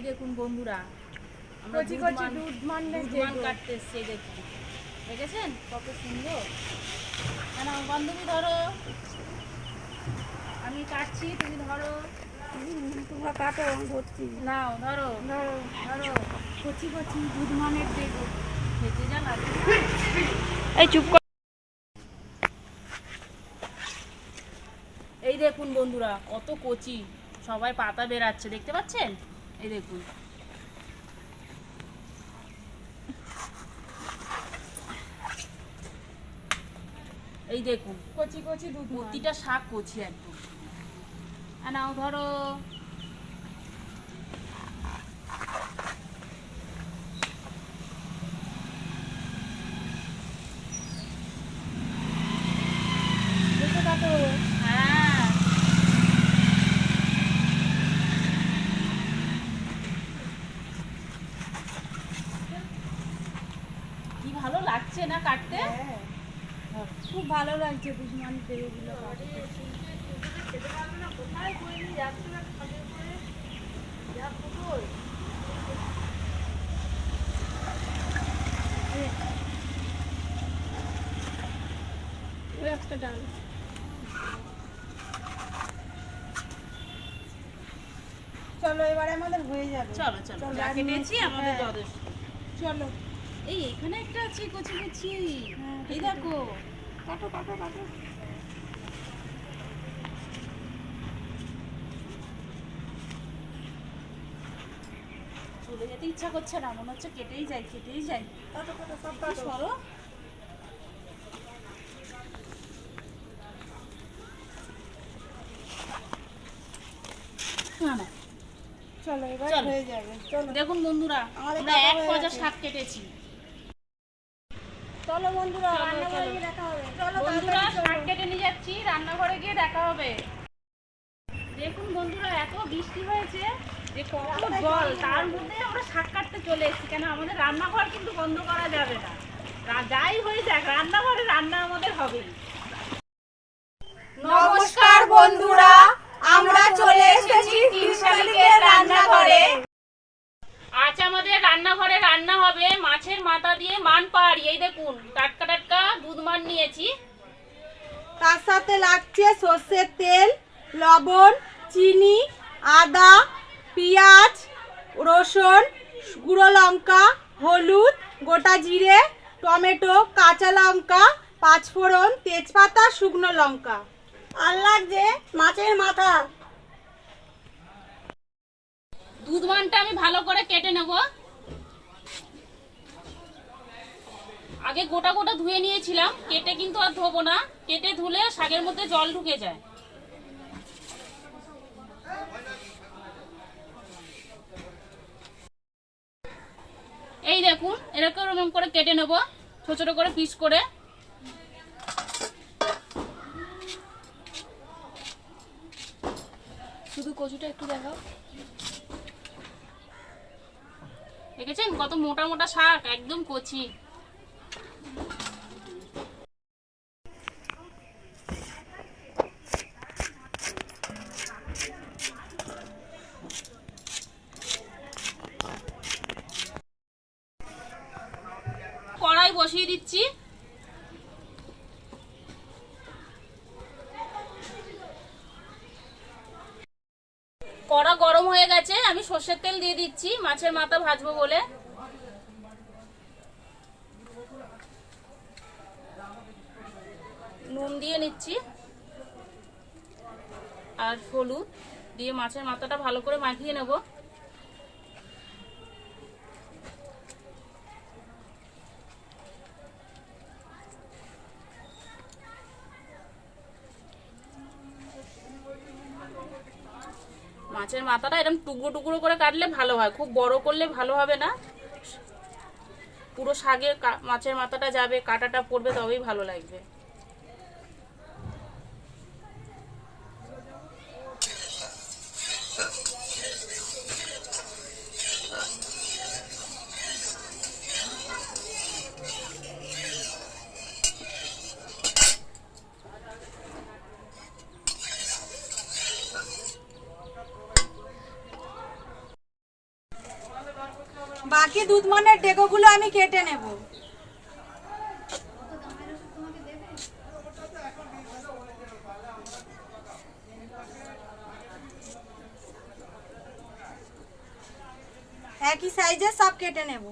এই দেখুন বন্ধুরা আমরা দুধ মান- দুধ মানলে দুধ কাটতে এসছি দেখুন। দেখেছেন? কত সুন্দর। কেন বান্ধবী ধরো। আমি কাটছি তুমি ধরো। তোমরা কাটো আমি ধরছি। নাও ধরো। ধরো। ধরো। কচি কচি দুধ মানের দেখো খেতে যা এই চুপ কর। এই দেখুন বন্ধুরা কত কচি। সবাই পাতা বেরাচ্ছে দেখতে পাচ্ছেন? এই দেখুন। এই দেখুন কচি কচি প্রতিটা শাক কচি একদম। আর নাও ধরো দেখে কাটো হ্যাঁ কি ভালো লাগছে না কাটতে হ্যাঁ। খুব ভালো লাগছে কাটতে। ওই একটা ডাল। চলো এবারে আমাদের হয়ে যাবে। চলো চলো যা কেটেছি আমাদের হ্যাঁ, যথেষ্ট চলো। এই এখানে একটা আছে কচি কচি। হ্যাঁ, এই দেখো। কাটো কাটো কাটো। চলে যেতে ইচ্ছা করছে না মনে হচ্ছে কেটেই যাই কেটেই যাই কাটো কাটো সব কাটো। সরো। না না। চলো এবার হয়ে যাবে। চলো। দেখুন বন্ধুরা আমাদের আমরা এক পজা। শাক কেটেছি। চলো বন্ধুরা রান্নাঘরে গিয়ে দেখা হবে। চলো বন্ধুরা শাক কেটে নিয়ে যাচ্ছি রান্নাঘরে গিয়ে দেখা হবে। দেখুন বন্ধুরা এত বৃষ্টি হয়েছে যে কত জল। তার মধ্যে আমরা শাক কাটতে চলে এসেছি কেন আমাদের রান্নাঘর কিন্তু বন্ধ করা যাবে না। যাই হয়ে যাক রান্নাঘরে রান্না আমাদের হবে নমস্কার বন্ধুরা আমরা চলে এসেছি তিনশালিকের রান্নাঘরে। আমাদের রান্নাঘরে রান্না হবে মাছের মাথা দিয়ে মান পাহাড়ি এই দেখুন টাটকা টাটকা দুধ মান নিয়েছি। তার সাথে লাগছে সর্ষের তেল লবণ চিনি আদা পেঁয়াজ রসুন গুঁড়ো লঙ্কা হলুদ গোটা জিরে টমেটো কাঁচা লঙ্কা পাঁচফোড়ন তেজপাতা শুকনো লঙ্কা। আর লাগছে মাছের মাথা। দুধ আমি ভালো করে কেটে নেব। আগে গোটা গোটা ধুয়ে নিয়েছিলাম, কেটে কিন্তু আর ধোবো না। কেটে ধুলে শাকের মধ্যে জল ঢুকে যায়। এই দেখুন, এরকম এরকম করে কেটে নেব, ছোট ছোট করে পিস করে। শুধু কচুটা একটু দেখাও। দেখেছেন? কত মোটা মোটা শাক একদম কচি। কড়াই বসিয়ে দিচ্ছি কড়া গরম হয়ে গেছে আমি সর্ষের তেল দিয়ে দিচ্ছি, মাছের মাথা ভাজবো বলে। নুন দিয়ে নিচ্ছি। আর হলুদ দিয়ে মাছের মাথাটা ভালো করে মাখিয়ে নেব। মাছের মাথাটা এরকম টুকরো টুকরো করে কাটলে ভালো হয়। খুব বড় করলে ভালো হবে না। পুরো শাগের কা- মাছের মাথাটা যাবে, কাটাটা পড়বে তবেই ভালো লাগবে। বাকি দুধ মানের ডেকোগুলো আমি কেটে নেব। একই সাইজে সব কেটে নেব।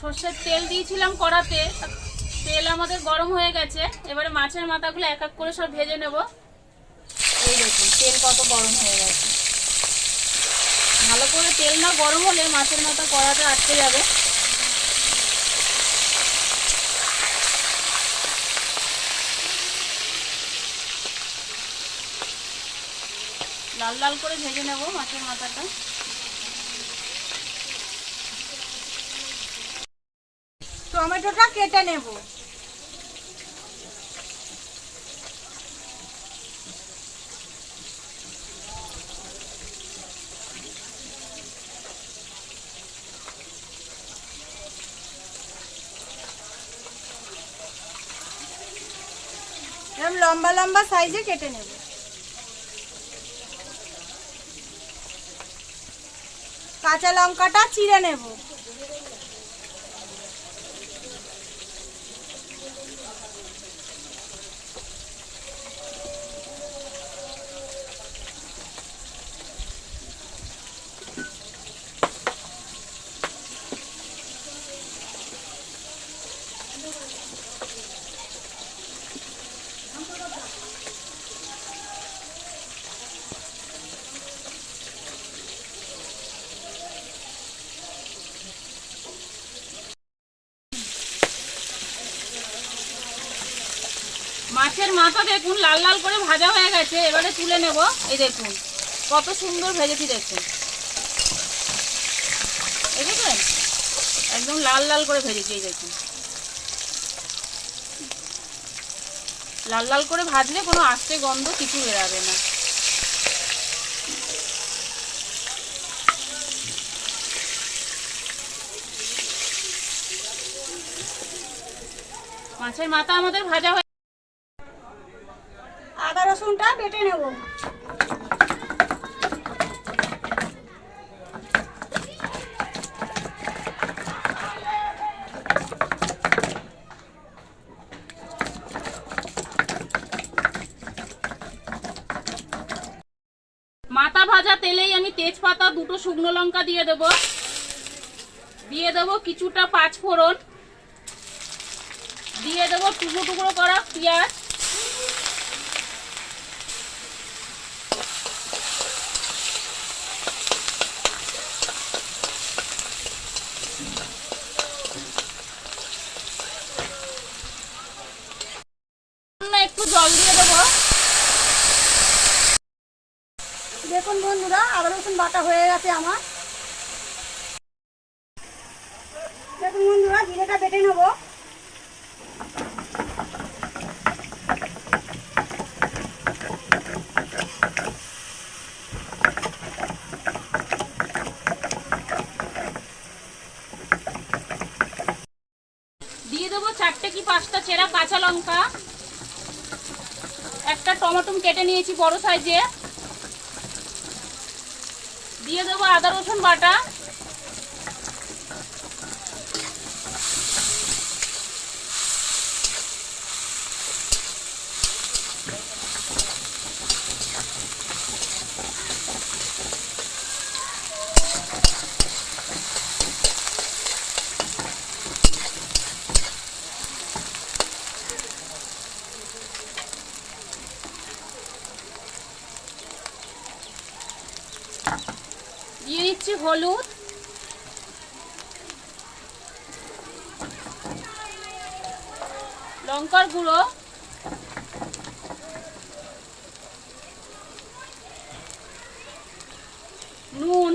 সর্ষের তেল দিয়েছিলাম কড়াতে। তেল আমাদের গরম হয়ে গেছে। এবারে মাছের মাথাগুলো এক এক করে সব ভেজে নেব। এই দেখুন, তেল কত গরম হয়ে গেছে। ভালো করে তেল না গরম হলে মাছের মাথা কড়াতে আটকে যাবে। লাল লাল করে ভেজে নেব মাছের মাথাটা। টমেটোটা কেটে নেব। লম্বা লম্বা সাইজে কেটে নেব। কাঁচা লঙ্কাটা চিড়ে নেব মাছের মাথা দেখুন, লাল লাল করে ভাজা হয়ে গেছে। এবারে তুলে নেব। এই দেখুন, কত সুন্দর ভেজেছি দেখুন। দেখেছেন একদম লাল লাল করে ভেজেছি, এই দেখুন। লাল লাল করে ভাজলে কোনো আস্তে গন্ধ কিছু বেরাবে না। মাছের মাথা আমাদের ভাজা বেটে নেব। মাথা ভাজা তেলেই আমি তেজপাতা, দুটো শুকনো লঙ্কা দিয়ে দেব। দিয়ে দেব কিছুটা পাঁচ ফোড়ন দিয়ে দেব টুকরো টুকরো করা পেঁয়াজ সামান্য একটু জল দিয়ে দেবো দেখুন বন্ধুরা, আদা রসুন বাটা হয়ে গেছে আমার। দেখুন বন্ধুরা, জিরেটা বেটে নেব। দিয়ে দেবো চারটে কি পাঁচটা চেরা কাঁচা লঙ্কা। একটা টমেটো কেটে নিয়েছি বড় সাইজে। দিয়ে দেবো আদা রসুন বাটা দিয়ে দিচ্ছি হলুদ। লঙ্কার গুঁড়ো। নুন।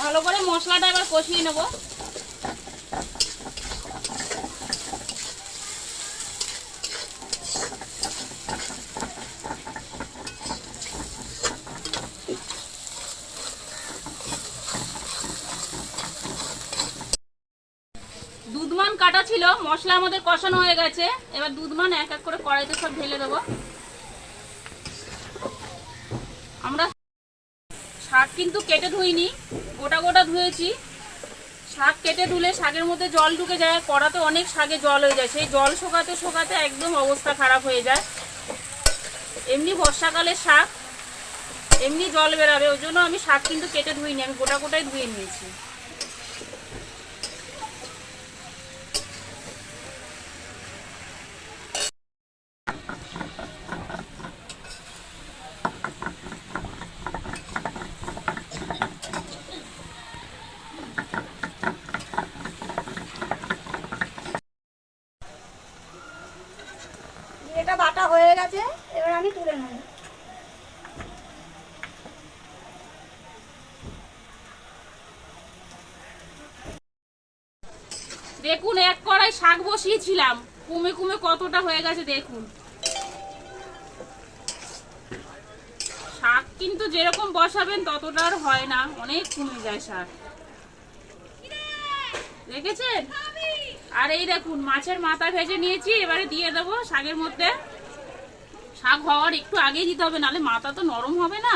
ভালো করে মশলাটা এবার কষিয়ে নেব দুধমান কাটা ছিল মশলা আমাদের কষানো হয়ে গেছে। এবার দুধ মান এক এক করে কড়াইতে সব ঢেলে দেবো। আমরা শাক কিন্তু কেটে ধুইনি, গোটা গোটা ধুয়েছি। শাক কেটে ধুলে শাকের মধ্যে জল ঢুকে যায়, কড়াতে অনেক শাকে জল হয়ে যায়। সেই জল শোকাতে শোকাতে একদম অবস্থা খারাপ হয়ে যায়। এমনি বর্ষাকালে শাক, এমনি জল বেরাবে। ওই জন্য আমি শাক কিন্তু কেটে ধুইনি, আমি গোটা গোটাই ধুয়ে নিয়েছি এটা বাটা হয়ে গেছে, এবার আমি তুলে নেব। দেখুন, এক কড়াই শাক বসিয়েছিলাম। কুমে কুমে কতটা হয়ে গেছে, দেখুন। শাক কিন্তু যেরকম বসাবেন, ততটা আর হয় না। অনেক কমে যায় শাক। দেখেছেন? আর এই দেখুন, মাছের মাথা ভেজে নিয়েছি, এবারে দিয়ে দেবো শাকের মধ্যে। শাক হওয়ার একটু আগে দিতে হবে নালে মাথা তো নরম হবে না।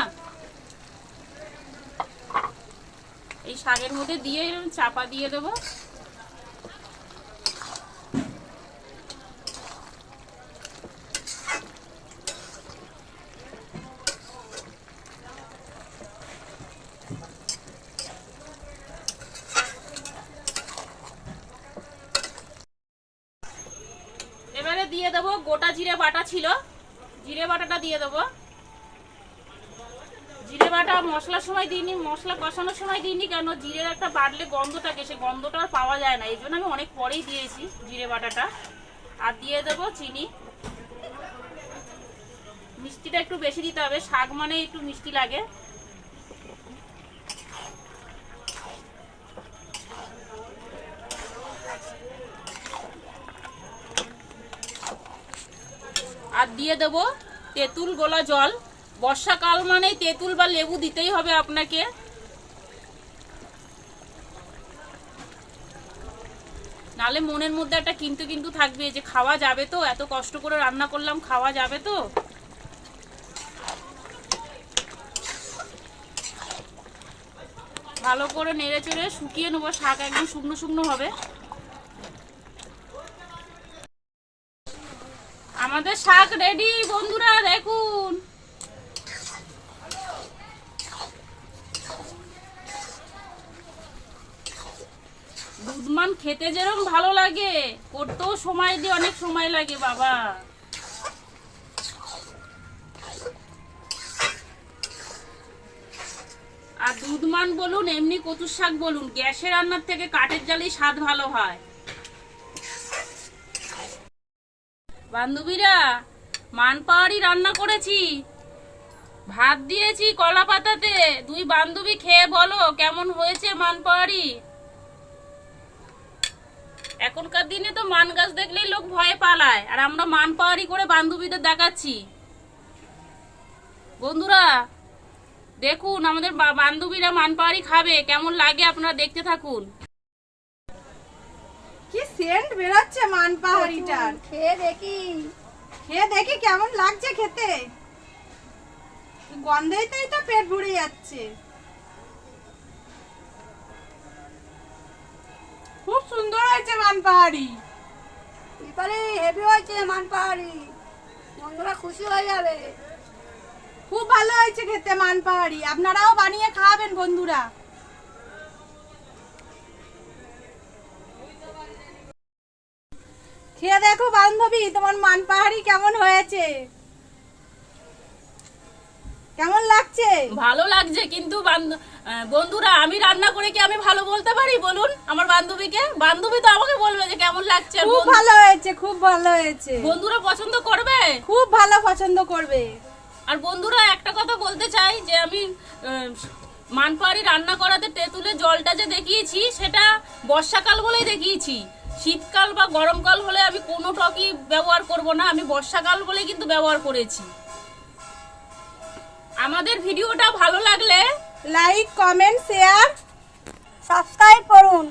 এই শাকের মধ্যে দিয়ে চাপা দিয়ে দেবো। এবারে দিয়ে দেবো গোটা জিরে বাটা ছিল। জিরে বাটাটা দিয়ে দেবো। জিরে বাটা মশলার সময় দিইনি, মশলা কষানোর সময় দিইনি, কেন জিরের একটা বাড়লে গন্ধ থাকে, সে গন্ধটা আর পাওয়া যায় না, এই জন্য আমি অনেক পরেই দিয়েছি জিরে বাটাটা। আর দিয়ে দেবো চিনি। মিষ্টিটা একটু বেশি দিতে হবে শাক মানে একটু মিষ্টি লাগে। আর দিয়ে দেব তেঁতুল গোলা জল। বর্ষাকাল মানে তেঁতুল বা লেবু দিতেই হবে আপনাকে। নালে মনের মধ্যে একটা কিন্তু কিন্তু থাকবে যে খাওয়া যাবে তো, এত কষ্ট করে রান্না করলাম, খাওয়া যাবে তো। ভালো করে নেড়ে চেড়ে শুকিয়ে নেব, শাক একদম শুকনো শুকনো হবে। আমাদের শাক রেডি বন্ধুরা, দেখুন। দুধমান খেতে যেরকম ভালো লাগে, করতেও সময় দিয়ে অনেক সময় লাগে, বাবা। আর দুধমান বলুন, এমনি কচুর শাক বলুন, গ্যাসের রান্নার থেকে কাঠের জালেই স্বাদ ভালো হয়। বান্ধবীরা, মান পাহাড়ি রান্না করেছি। ভাত দিয়েছি কলা পাতাতে। দুই বান্ধবী খেয়ে বলো, কেমন হয়েছে মান পাহাড়ি এখনকার দিনে তো মান গাছ দেখলেই লোক ভয়ে পালায়, আর আমরা মান পাহাড়ি করে বান্ধবীদের দেখাচ্ছি। বন্ধুরা, দেখুন, আমাদের বান্ধবীরা মান পাহাড়ি খাবে। কেমন লাগে আপনারা দেখতে থাকুন। সেন্ট বেরোচ্ছে মান পাহাড়িটার খেয়ে দেখি। খেয়ে দেখি কেমন লাগছে খেতে। গন্ধেতেই তো পেট ভরে যাচ্ছে। খুব সুন্দর হয়েছে মান পাহাড়ি। এবারে হেভি হয়েছে মান পাহাড়ি। বন্ধুরা খুশি হয়ে যাবে। খুব ভালো হয়েছে খেতে মান পাহাড়ি। আপনারাও বানিয়ে খাওয়াবেন বন্ধুরা। খেয়ে দেখো বান্ধবী তোমার মান পাহাড়ি কেমন হয়েছে? কেমন লাগছে? ভালো লাগছে কিন্তু বান্ধ- বন্ধুরা আমি রান্না করে কি আমি ভালো বলতে পারি? বলুন আমার বান্ধবীকে। বান্ধবী তো আমাকে বলবে যে কেমন লাগছে খুব ভালো হয়েছে খুব ভালো হয়েছে। বন্ধুরা পছন্দ করবে? খুব ভালো পছন্দ করবে। আর বন্ধুরা একটা কথা বলতে চাই যে আমি মানপাহাড়ি রান্না করাতে তেঁতুলে জলটা যে দেখিয়েছি সেটা বর্ষাকাল বলেই দেখিয়েছি। শীতকাল বা গরমকাল হলে আমি কোনো টকই ব্যবহার করব না, আমি বর্ষাকাল বলে কিন্তু ব্যবহার করেছি। আমাদের ভিডিওটা ভালো লাগলে লাইক, কমেন্ট, শেয়ার, সাবস্ক্রাইব করুন।